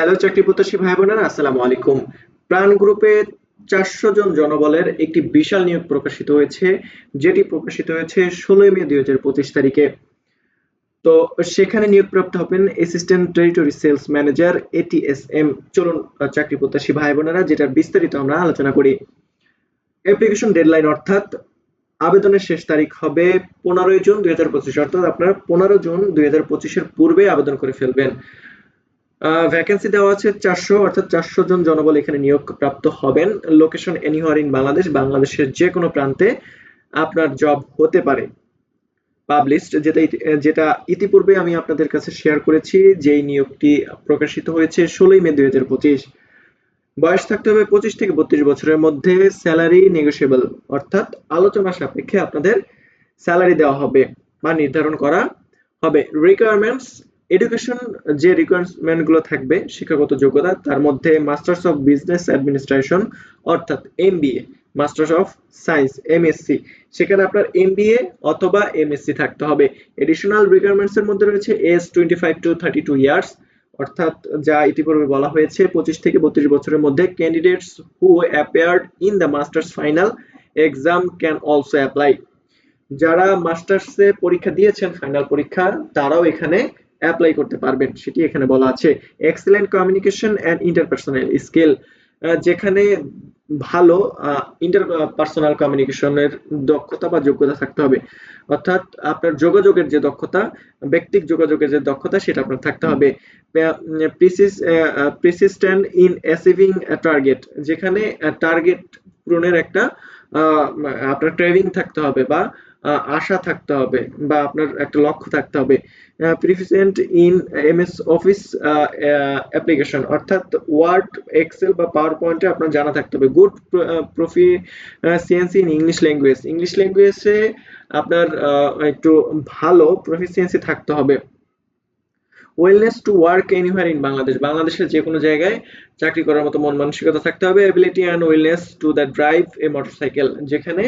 Hello চাকরি প্রত্যাশী ভাই বোনেরা আসসালামু আলাইকুম। প্রাণ গ্রুপে চারশো জন জনবলের একটি বিশাল নিয়োগ প্রকাশিত হয়েছে, যেটি প্রকাশিত হয়েছে ষোলোই মে দুই হাজার পঁচিশ তারিখে। তো সেখানে নিয়োগপ্রাপ্ত হবেন assistant territory sales manager ATSM চলুন চাকরি প্রত্যাশী ভাই বোনেরা যেটার বিস্তারিত আমরা আলোচনা করি। অ্যাপ্লিকেশন ডেডলাইন অর্থাৎ আবেদনের শেষ তারিখ হবে পনেরোই জুন দুই হাজার পঁচিশ, অর্থাৎ আপনারা পনেরো জুন দুই হাজার পঁচিশের পূর্বে আবেদন করে ফেলবেন। ভ্যাকেন্সি দেওয়া আছে চারশো, অর্থাৎ চারশো জন জনবল এখানে নিয়োগ প্রাপ্ত হবেন। লোকেশন এনিহার ইন বাংলাদেশ বাংলাদেশের যে কোনো প্রান্তে আপনার জব হতে পারে। পাবলিশড যেটা যেটা ইতিপূর্বে আমি আপনাদের কাছে শেয়ার করেছি, যেই নিয়োগটি প্রকাশিত হয়েছে ষোলোই মে দুই হাজার পঁচিশ। বয়স থাকতে হবে পঁচিশ থেকে বত্রিশ বছরের মধ্যে। স্যালারি নেগোসিয়েবল অর্থাৎ আলোচনা সাপেক্ষে আপনাদের স্যালারি দেওয়া হবে বা নির্ধারণ করা হবে। রিকোয়ারমেন্টস এডুকেশন যে রিকোয়ারমেন্টগুলো থাকবে, শিক্ষাগত যোগ্যতা, তার মধ্যে মাস্টার্স অফ বিজনেস অ্যাডমিনিস্ট্রেশন অর্থাৎ MBA masters of science MSc সেখানে আপনার এমবিএ অথবা এমএসসি থাকতে হবে। এডিশনাল রিকোয়ারমেন্টস এর মধ্যে রয়েছে S twenty five to thirty two years অর্থাৎ যা ইতিপূর্বে বলা হয়েছে, পঁচিশ থেকে বত্রিশ বছরের মধ্যে candidates who appeared in the masters final exam can also apply যারা মাস্টার্সে পরীক্ষা দিয়েছেন ফাইনাল পরীক্ষা, তারাও এখানে অ্যাপ্লাই করতে পারবেন, সেটি এখানে বলা আছে। Excellent communication and interpersonal skill যেখানে ভালো ইন্টারপার্সোনাল কমিউনিকেশনের দক্ষতা বা যোগ্যতা থাকতে হবে। অর্থাৎ আপনার যোগাযোগের যে দক্ষতা, ব্যক্তিক যোগাযোগের যে দক্ষতা, সেটা আপনার থাকতে হবে। প্রিসিস্ট্যান্ট ইন অ্যাচিভিং টার্গেট যেখানে টার্গেট পূরণের একটা আপনার ট্রেনিং থাকতে হবে বা আশা থাকতে হবে বা আপনার একটা লক্ষ্য থাকতে হবে। Proficient in MS office application অর্থাৎ ওয়ার্ড এক্সেল বা পাওয়ার পয়েন্টে আপনার জানা থাকতে হবে। Good proficiency in English language English ল্যাঙ্গুয়েজে আপনার একটু ভালো প্রফিসিয়েন্সি থাকতে হবে। Willingness to work anywhere in Bangladesh বাংলাদেশের যে কোনো জায়গায় চাকরি করার মতো মন মানসিকতা থাকতে হবে। Ability and willingness to the drive a motorcycle যেখানে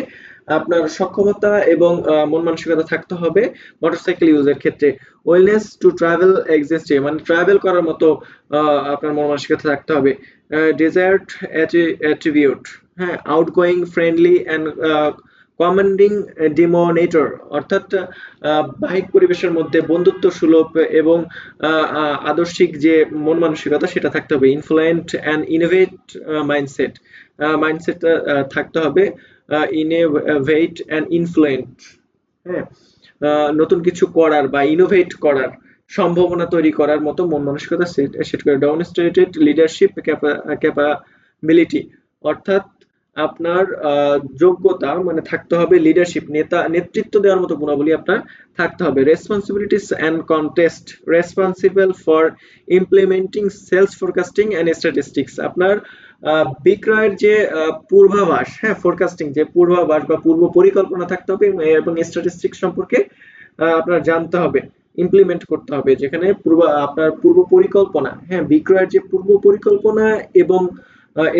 আপনার সক্ষমতা এবং মন মানসিকতা থাকতে হবে মোটরসাইকেল ইউজের ক্ষেত্রে। ওয়েলনেস টু ট্রাভেল এক্সিস্টে মানে ট্রাভেল করার মতো আপনার মন মানসিকতা থাকতে হবে। ডিজায়ার্ড অ্যাট্রিবিউট হ্যাঁ outgoing friendly and commanding demeanour অর্থাৎ বাহিক পরিবেশের মধ্যে বন্ধুত্ব সুলভ এবং আদর্শিক যে মন মানসিকতা সেটা থাকতে হবে। Influent and innovate mindset mindset থাকতে হবে। ইনোভেট অ্যান্ড ইনফ্লুয়েন্ট হ্যাঁ? নতুন কিছু করার বা ইনোভেট করার সম্ভাবনা তৈরি করার মতো মন মানসিকতা সেট করে। ডেমনস্ট্রেটেড লিডারশিপ ক্যাপাবিলিটি অর্থাৎ আপনার যোগ্যতা মানে থাকতে হবে লিডারশিপ নেতা, নেতৃত্ব দেওয়ার মতো গুণাবলী আপনার থাকতে হবে। Responsibilities and contest responsible for implementing sales forecasting and statistics আপনার বিক্রয়ের যে পূর্বাভাস হ্যাঁ ফোরকাস্টিং যে পূর্বাভাস বা পূর্ব পরিকল্পনা থাকতে হবে এবং স্ট্যাটিস্টিক্স সম্পর্কে আপনার জানতে হবে ইমপ্লিমেন্ট করতে হবে। যেখানে পূর্ব, আপনার পূর্ব পরিকল্পনা হ্যাঁ বিক্রয়ের যে পূর্ব পরিকল্পনা এবং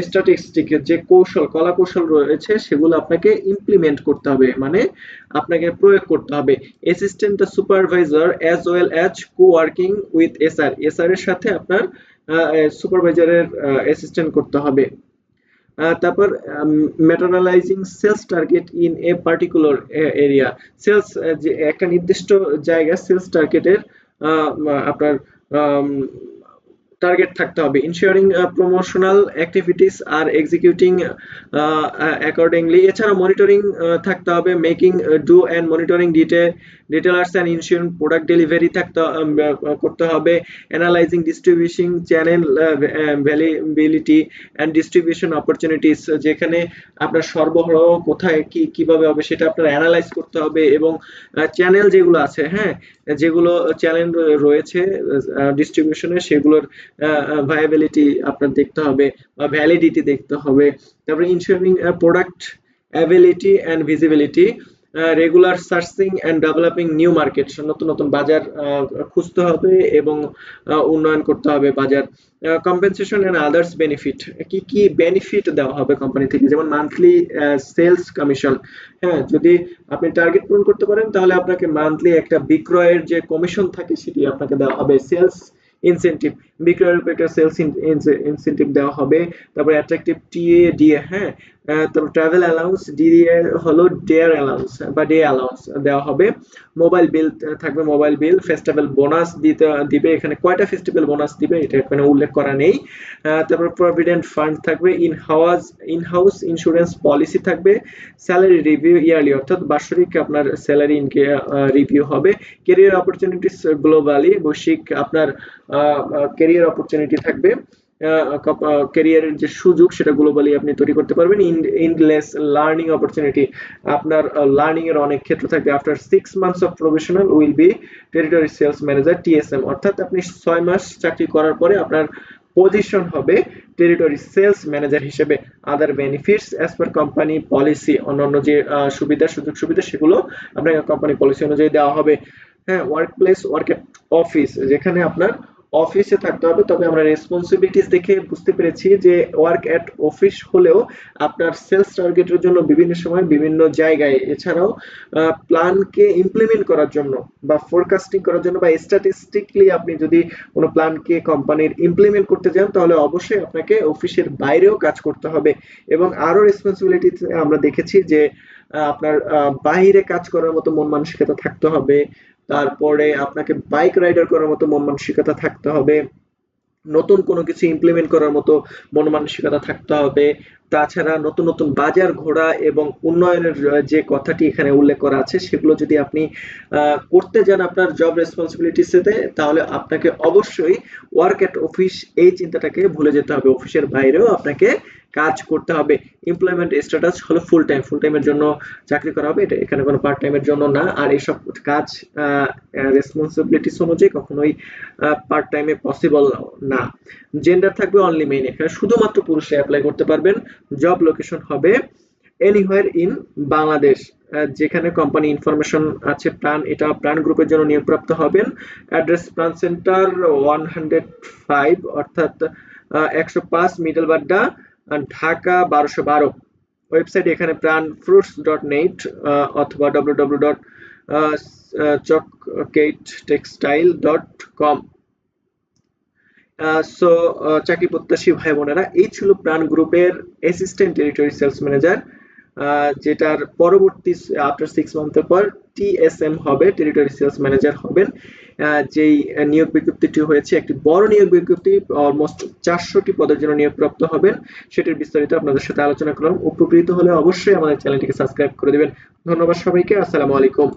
স্ট্যাটিস্টিকের যে কৌশল, কলা কৌশল রয়েছে, সেগুলো আপনাকে ইমপ্লিমেন্ট করতে হবে। মানে আপনাকে প্রয়োগ করতে হবে। Assistant supervisor as well as co working with SR SR এর সাথে আপনার সুপারভাইজারের অ্যাসিস্ট্যান্ট করতে হবে। তারপর materialising sales target in a particular area sales যে একটা নির্দিষ্ট জায়গা সেলস টার্গেটের আপনার টার্গেট থাকতে হবে। ইনশিওরিং প্রমোশনাল অ্যাক্টিভিটিস আর এক্সিকিউটিং অ্যাকর্ডিংলি এছাড়া মনিটরিং থাকতে হবে making do and monitoring detail detailers and ensuring product delivery থাকতে করতে হবে। Analysing distribution channel availability and distribution opportunities যেখানে আপনার সরবরাহ কোথায়, কি, কীভাবে হবে সেটা আপনার অ্যানালাইজ করতে হবে এবং চ্যানেল যেগুলো আছে হ্যাঁ যেগুলো চ্যানেল রয়েছে ডিস্ট্রিবিউশনে সেগুলোর ভায়াবিলিটি আপনার দেখতে হবে বা ভ্যালিডিটি দেখতে হবে। তারপরে ensuring product ability and visibility regular searching and developing new market নতুন নতুন বাজার খুঁজতে হবে এবং উন্নয়ন করতে হবে বাজার। কম্পেনসেশন অ্যান্ড আদার্স বেনিফিট কি কি বেনিফিট দেওয়া হবে কোম্পানি থেকে? যেমন মান্থলি সেলস কমিশন হ্যাঁ যদি আপনি টার্গেট পূরণ করতে পারেন, তাহলে আপনাকে মান্থলি একটা বিক্রয়ের যে কমিশন থাকে, সেটি আপনাকে দেওয়া হবে। সেলস ইনসেনটিভ বিক্রয়ের উপর একটা সেলস ইনসেনটিভ দেওয়া হবে। তারপরে অ্যাট্রাকটিভ টিএ ডিএ হ্যাঁ? তারপর ট্রাভেল অ্যালাউন্স ডিএ হলো ডেয়ার অ্যালাউন্স বা ডে অ্যালাউন্স দেওয়া হবে। মোবাইল বিল থাকবে মোবাইল বিল ফেস্টিভ্যাল বোনাস দিতে, দিবে। এখানে কয়টা ফেস্টিভ্যাল বোনাস দিবে এটা এখানে উল্লেখ করা নেই। তারপর প্রভিডেন্ট ফান্ড থাকবে in house in house insurance policy থাকবে স্যালারি রিভিউ ইয়ারলি অর্থাৎ বার্ষিক আপনার স্যালারি ইনকে রিভিউ হবে। কেরিয়ার অপরচুনিটিস গ্লোবালি বৈশ্বিক আপনার কেরিয়ার অপরচুনিটি থাকবে। ক্যারিয়ারের যে সুযোগ সেটা গ্লোবালি আপনি তৈরি করতে পারবেন। ইনলেস লার্নিং অপরচুনিটি আপনার লার্নিং এর অনেক ক্ষেত্র থাকবে। After six months of professional will be territory sales manager TSM অর্থাৎ আপনি ছয় মাস চাকরি করার পরে আপনার পজিশন হবে টেরিটরি সেলস ম্যানেজার হিসেবে। Other benefits as per company policy অন্যান্য যে আহ, সুবিধা সুযোগ সুবিধা সেগুলো আপনাকে কোম্পানি পলিসি অনুযায়ী দেওয়া হবে। হ্যাঁ ওয়ার্ক প্লেস ওয়ার্ক অফিস যেখানে আপনার অফিসে থাকতে হবে, তবে আমরা রেসপন্সিবিলিটিস দেখে বুঝতে পেরেছি যে ওয়ার্ক অ্যাট অফিস হলেও আপনার সেলস টার্গেটের জন্য বিভিন্ন সময় বিভিন্ন জায়গায়। এছাড়াও প্ল্যানকে ইমপ্লিমেন্ট করার জন্য বা ফোরকাস্টিং করার জন্য বা স্ট্যাটিস্টিকলি আপনি যদি কোনো প্ল্যানকে কোম্পানির ইমপ্লিমেন্ট করতে যান, তাহলে অবশ্যই আপনাকে অফিসের বাইরেও কাজ করতে হবে। এবং আরও রেসপন্সিবিলিটি আমরা দেখেছি যে আপনার বাইরে কাজ করার মতো মন মানসিকতা থাকতে হবে। তারপরে আপনাকে বাইক রাইডার করার মতো মন মানসিকতা থাকতে হবে। নতুন কোনো কিছু ইমপ্লিমেন্ট করার মতো মন মানসিকতা থাকতে হবে। তাছাড়া নতুন নতুন বাজার ঘোরা এবং উন্নয়নের যে কথাটি এখানে উল্লেখ করা আছে, সেগুলো যদি আপনি করতে যান আপনার জব রেসপন্সিবিলিটিসেতে তাহলে আপনাকে অবশ্যই ওয়ার্ক এট অফিস এই চিন্তাটাকে ভুলে যেতে হবে। অফিসের বাইরেও আপনাকে কাজ করতে হবে। এমপ্লয়মেন্ট স্ট্যাটাস হলো ফুল টাইম ফুল টাইমের জন্য চাকরি করা হবে। এটা এখানে কোনো পার্ট টাইমের জন্য না। আর এইসব কাজ রেসপন্সিবিলিটিস অনুযায়ী কখনোই পার্ট টাইমে পসিবল না। জেন্ডার থাকবে অনলি মেইন এখানে। শুধুমাত্র পুরুষে অ্যাপ্লাই করতে পারবেন। জব লোকেশন হবে এনিহোয়ার ইন বাংলাদেশ যেখানে কোম্পানি ইনফরমেশন আছে প্রাণ, এটা প্রাণ গ্রুপের জন্য নিয়োগপ্রাপ্ত হবেন। অ্যাড্রেস প্রাণ সেন্টার ওয়ান হান্ড্রেড ফাইভ অর্থাৎ একশো পাঁচ মিডল বাড্ডা ঢাকা বারোশো বারো। ওয়েবসাইট এখানে প্রাণ ফ্রুটস ডট নেট অথবা ডব্লিউ ডব্লিউ ডট চককেট টেক্সটাইল ডট কম সো চাকরি প্রত্যাশী ভাই বোনেরা এই ছিল প্রাণ গ্রুপের অ্যাসিস্ট্যান্ট টেরিটরি সেলস ম্যানেজার যেটার পরবর্তী আফটার সিক্স মান্থের পর টিএসএম হবে টেরিটরি সেলস ম্যানেজার হবেন। যেই নিয়োগ বিজ্ঞপ্তিটি হয়েছে, একটি বড় নিয়োগ বিজ্ঞপ্তি অলমোস্ট চারশোটি পদের জন্য নিয়োগপ্রাপ্ত হবেন। সেটির বিস্তারিত আপনাদের সাথে আলোচনা করলাম। উপকৃত হলে অবশ্যই আমাদের চ্যানেলটিকে সাবস্ক্রাইব করে দেবেন। ধন্যবাদ সবাইকে, আসসালামু আলাইকুম।